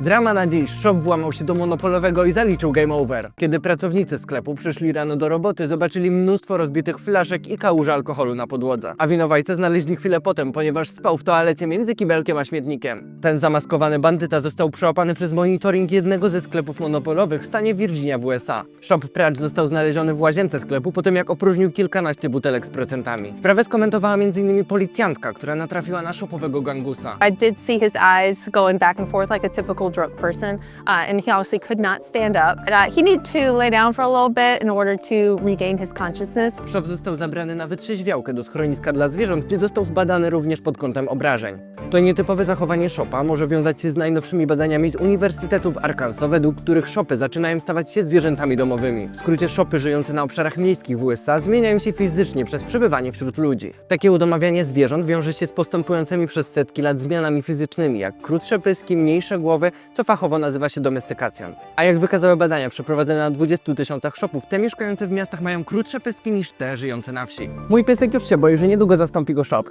Drama na dziś. Shop włamał się do monopolowego i zaliczył game over. Kiedy pracownicy sklepu przyszli rano do roboty, zobaczyli mnóstwo rozbitych flaszek i kałuży alkoholu na podłodze. A winowajcę znaleźli chwilę potem, ponieważ spał w toalecie między kibelkiem a śmietnikiem. Ten zamaskowany bandyta został przełapany przez monitoring jednego ze sklepów monopolowych w stanie Virginia w USA. Shop Pracz został znaleziony w łazience sklepu po tym, jak opróżnił kilkanaście butelek z procentami. Sprawę skomentowała m.in. policjantka, która natrafiła na shopowego gangusa. I did see his eyes going back and forth like a typical drunk person, uh, and he obviously could not stand up. Uh, he needed to lay down for a little bit in order to regain his consciousness. Shop został zabrany na wytrzeźwiałkę do schroniska dla zwierząt, gdzie został zbadany również pod kątem obrażeń. To nietypowe zachowanie Shopa może wiązać się z najnowszymi badaniami z Uniwersytetu w Arkansas, według których shopy zaczynają stawać się zwierzętami domowymi. W skrócie shopy żyjące na obszarach miejskich w USA zmieniają się fizycznie przez przebywanie wśród ludzi. Takie udomawianie zwierząt wiąże się z postępującymi przez setki lat zmianami fizycznymi, jak krótsze pyski, mniejsze głowy, co fachowo nazywa się domestykacją. A jak wykazały badania przeprowadzone na 20 tysiącach shopów, te mieszkające w miastach mają krótsze pyski niż te żyjące na wsi. Mój piesek już się boi, że niedługo zastąpi go shop.